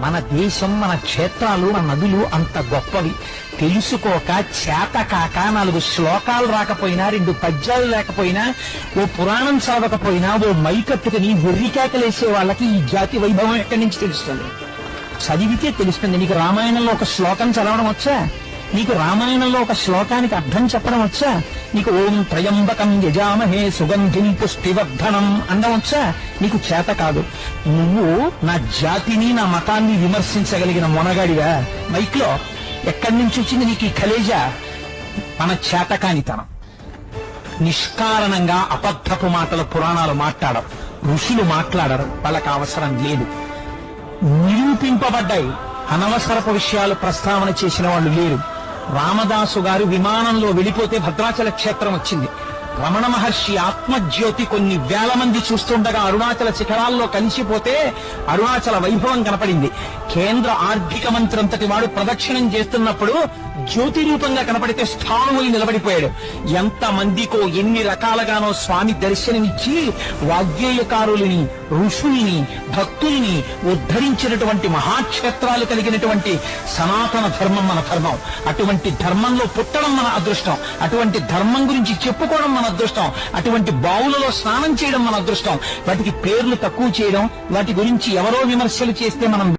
మన దేశం మన క్షేత్రాలు మన నదులు అంత గొప్పవి. తెలుసుకోక చేత కాక నాలుగు శ్లోకాలు రాకపోయినా రెండు పద్యాలు లేకపోయినా ఓ పురాణం చదవకపోయినా ఓ మైకట్టుకుని వెర్రికేకలేసే వాళ్ళకి ఈ జాతి వైభవం ఎక్కడి నుంచి తెలుస్తుంది? చదివితే తెలుస్తుంది. నీకు రామాయణంలో ఒక శ్లోకం చదవడం వచ్చా? నీకు రామాయణంలో ఒక శ్లోకానికి అర్థం చెప్పడం వచ్చా? నీకు ఓం త్రయంబకం యజామహే సుగంధిం పుష్టివర్ధనం అందవచ్చా వచ్చా? నీకు చేత కాదు. నువ్వు నా జాతిని నా మతాన్ని విమర్శించగలిగిన మొనగాడివా? మైక్లో ఎక్కడి నుంచి వచ్చింది నీకు ఈ కలేజా? మన చేతకానితనం. నిష్కారణంగా అబద్ధపు మాటల పురాణాలు మాట్లాడరు ఋషులు మాట్లాడరు. వాళ్ళకి అవసరం లేదు. నిరూపింపబడ్డాయి. అనవసరపు విషయాలు ప్రస్తావన చేసిన వాళ్ళు లేరు. రామదాసు గారు విమానంలో వెళ్ళిపోతే భద్రాచల క్షేత్రం వచ్చింది. రమణ మహర్షి ఆత్మజ్యోతి కొన్ని వేల మంది చూస్తుండగా అరుణాచల శిఖరాల్లో కలిసిపోతే అరుణాచల వైభవం కనపడింది. కేంద్ర ఆర్థిక మంత్రి అంతటి వాడు ప్రదక్షిణం చేస్తున్నప్పుడు జ్యోతి రూపంగా కనపడితే స్థానములు నిలబడిపోయాడు. ఎంత మందికో ఎన్ని రకాలుగానో స్వామి దర్శనమిచ్చి వాగ్గేయకారులని ఋషుల్ని భక్తుల్ని ఉద్ధరించినటువంటి మహాక్షేత్రాలు కలిగినటువంటి సనాతన ధర్మం మన ధర్మం. అటువంటి ధర్మంలో పుట్టడం మన అదృష్టం. అటువంటి ధర్మం గురించి చెప్పుకోవడం మన మన అదృష్టం. అటువంటి బావులలో స్నానం చేయడం మన అదృష్టం. వాటికి పేర్లు తక్కువ చేయడం వాటి గురించి ఎవరో విమర్శలు చేస్తే మనం